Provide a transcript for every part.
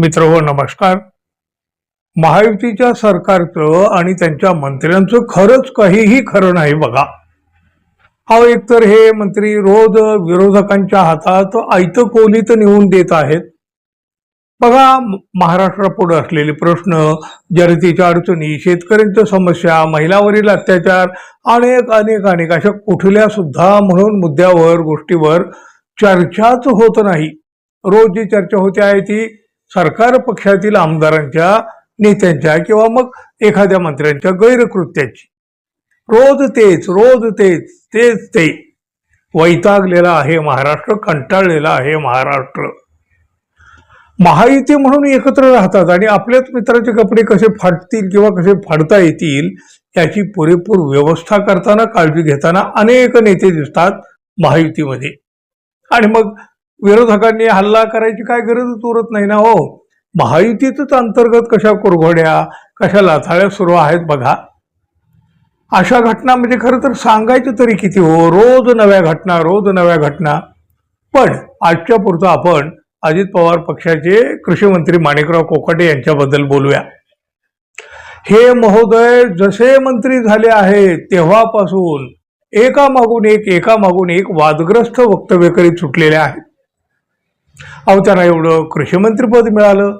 मित्र हो नमस्कार. महायुतीच्या सरकारचं आणि त्यांच्या मंत्र्यांचं खरंच काहीही खरं नाही बघा. अहो एकतर हे मंत्री रोज विरोधकांच्या हातात आयत कोलीत नेऊन देत आहेत. बघा महाराष्ट्रापुढे असलेले प्रश्न जनतेच्या अडचणी शेतकऱ्यांच्या समस्या महिलावरील अत्याचार अनेक अनेक अनेक अशा कुठल्या सुद्धा म्हणून मुद्द्यावर गोष्टीवर चर्चाच होत नाही. रोज जी चर्चा होते आहे ती सरकार पक्षातील आमदारांच्या नेत्यांच्या किंवा मग एखाद्या मंत्र्यांच्या गैरकृत्याची. रोज तेच रोज तेच तेच ते. वैतागलेला आहे महाराष्ट्र कंटाळलेला आहे महाराष्ट्र. महायुती म्हणून एकत्र राहतात आणि आपल्याच मित्राचे कपडे कसे फाटतील किंवा कसे फाडता येतील याची पुरेपूर व्यवस्था करताना काळजी घेताना अनेक नेते दिसतात महायुतीमध्ये. आणि मग विरोधकांनी हल्ला करायची काय गरजच उरत नाही ना हो. महायुतीतच अंतर्गत कशा कुरघोड्या कशा लाथाळ्या सुरू आहेत बघा. अशा घटना म्हणजे खरं तर सांगायचं तरी किती हो रोज नव्या घटना रोज नव्या घटना. पण आजच्या पुरतं आपण अजित पवार पक्षाचे कृषी मंत्री माणिकराव कोकाटे यांच्याबद्दल बोलूया. हे महोदय जसे मंत्री झाले आहेत तेव्हापासून एका मागून एक एका मागून एक वादग्रस्त वक्तव्य करीत सुटलेले आहेत. अहो त्यांना एवढं कृषीमंत्रीपद मिळालं.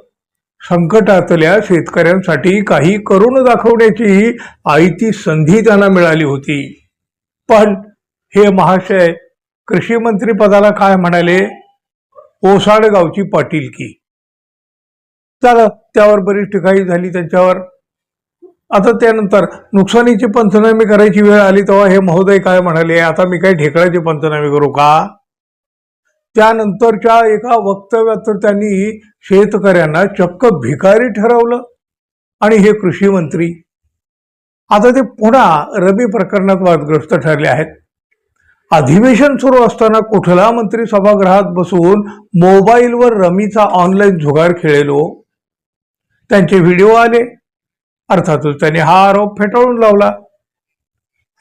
संकटातल्या शेतकऱ्यांसाठी काही करून दाखवण्याची आयती संधी त्यांना मिळाली होती. पण हे महाशय कृषीमंत्री पदाला काय म्हणाले? ओसाडगावची पाटीलकी चला त्यावर बरीच ठिकाणी झाली त्यांच्यावर. आता त्यानंतर नुकसानीची पंचनामे करायची वेळ आली तेव्हा हे महोदय काय म्हणाले? आता मी काय ढेकळाचे पंचनामे करू का? त्यानंतरच्या एका वक्तव्यात तर त्यांनी शेतकऱ्यांना चक्क भिकारी ठरवलं. आणि हे कृषी मंत्री आता ते पुन्हा रबी प्रकरणात वादग्रस्त ठरले आहेत. अधिवेशन सुरू असताना कुठला मंत्री सभागृहात बसून मोबाईलवर रमीचा ऑनलाईन जुगार खेळेलो हो? त्यांचे व्हिडिओ आले. अर्थातच त्यांनी हा आरोप फेटाळून लावला.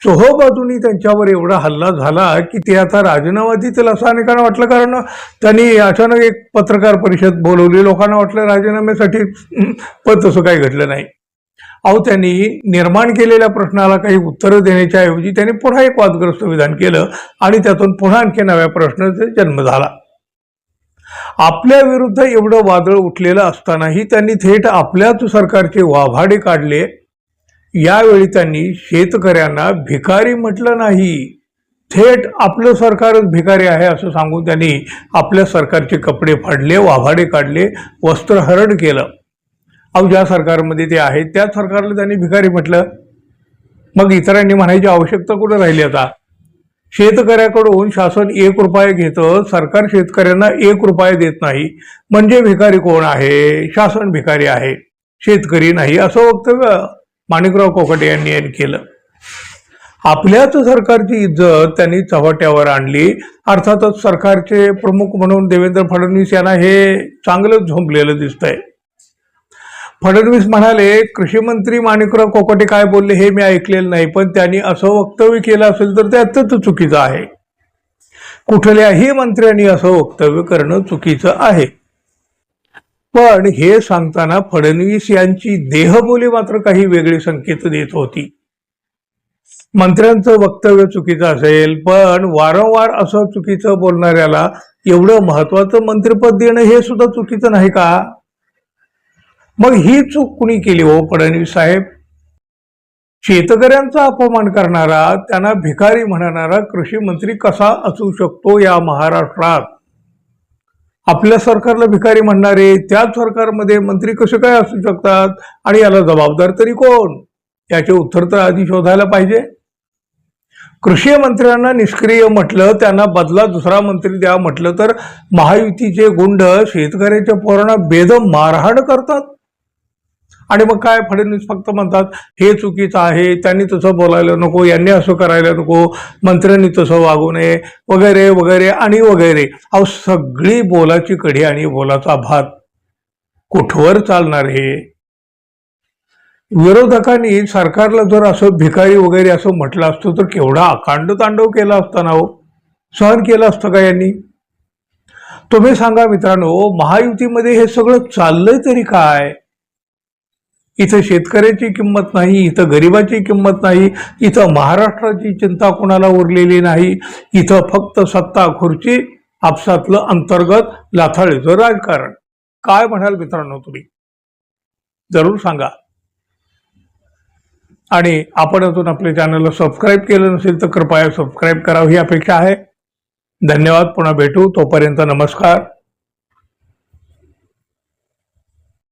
चोहोबाजूनी त्यांच्यावर एवढा हल्ला झाला की ते आता राजीनामा देतील असं अनेकांना वाटलं. कारण त्यांनी अचानक एक पत्रकार परिषद बोलवली. लोकांना वाटलं राजीनाम्यासाठी पण तसं काही घडलं नाही. अहो त्यांनी निर्माण केलेल्या प्रश्नाला काही उत्तरं देण्याच्या ऐवजी त्यांनी पुन्हा एक वादग्रस्त विधान केलं आणि त्यातून पुन्हा आणखी नव्या प्रश्नाचा जन्म झाला. आपल्या विरुद्ध एवढं वादळ उठलेलं असतानाही त्यांनी थेट आपल्याच सरकारचे वाभाडे काढले यावेळी त्यांनी शेतकऱ्यांना भिकारी म्हटलं नाही. थेट आपलं सरकारच भिकारी आहे असं सांगून त्यांनी आपल्या सरकारचे कपडे फाडले वाभाडे काढले वस्त्रहरण केलं. अहो ज्या सरकारमध्ये ते आहेत त्याच सरकारला त्यांनी भिकारी म्हटलं. मग इतरांनी म्हणायची आवश्यकता कुठं राहिली आता? शेतकऱ्याकडून शासन एक रुपये घेतं सरकार शेतकऱ्यांना एक रुपये देत नाही. म्हणजे भिकारी कोण आहे? शासन भिकारी आहे. शेतकरी नाही असं वक्तव्य. माणिकराव कोकटे यांनी यांनी केलं. आपल्याच सरकारची इज्जत त्यांनी चव्हाट्यावर आणली. अर्थातच सरकारचे प्रमुख म्हणून देवेंद्र फडणवीस यांना हे चांगलंच झोंबलेलं दिसतंय. फडणवीस म्हणाले कृषी मंत्री माणिकराव कोकटे काय बोलले हे मी ऐकलेलं नाही पण त्यांनी असं वक्तव्य केलं असेल तर ते अत्यंत चुकीचं आहे. कुठल्याही मंत्र्यांनी असं वक्तव्य करणं चुकीचं आहे. पण हे सांगताना फडणवीस यांची देहबोली मात्र काही वेगळी संकेत देत होती. मंत्र्यांचं वक्तव्य चुकीचं असेल पण वारंवार असं चुकीचं बोलणाऱ्याला एवढं महत्वाचं मंत्रिपद देणं हे सुद्धा चुकीचं नाही का? मग ही चूक कुणी केली हो फडणवीस साहेब? शेतकऱ्यांचा अपमान करणारा त्यांना भिकारी म्हणणारा कृषी मंत्री कसा असू शकतो या महाराष्ट्रात? आपल्या सरकारला भिकारी म्हणणारे त्याच सरकारमध्ये मंत्री कसे काय असू शकतात? आणि याला जबाबदार तरी कोण? याचे उत्तर तर आधी शोधायला पाहिजे. कृषी मंत्र्यांना निष्क्रिय म्हटलं त्यांना बदला दुसरा मंत्री द्या म्हटलं तर महायुतीचे गुंड शेतकऱ्याच्या पोरांना बेदम मारहाण करतात. आणि मग काय फडणवीस फक्त म्हणतात हे चुकीचं आहे त्यांनी तसं बोलायला नको यांनी असं करायला नको मंत्र्यांनी तसं वागू नये वगैरे वगैरे आणि वगैरे. अहो सगळी बोलाची कढी आणि बोलाचा भात कुठवर चालणार हे? विरोधकांनी सरकारला जर असं भिकारी वगैरे असं म्हटलं असतं तर केवढा अकांड तांडव केला असताना हो? सहन केलं असतं का यांनी? तुम्ही सांगा मित्रांनो महायुतीमध्ये हे सगळं चाललंय तरी काय? इथं शेतकऱ्याची किंमत नाही इथं गरिबाची किंमत नाही इथं महाराष्ट्राची चिंता कोणाला उरलेली नाही इथं फक्त सत्ता खुर्ची आपसातलं अंतर्गत लाथाळीचं राजकारण. काय म्हणाल मित्रांनो तुम्ही? जरूर सांगा. आणि आपण अजून आपल्या चॅनलला सबस्क्राईब केलं नसेल तर कृपया सबस्क्राईब करावं ही अपेक्षा आहे. धन्यवाद. पुन्हा भेटू. तोपर्यंत नमस्कार.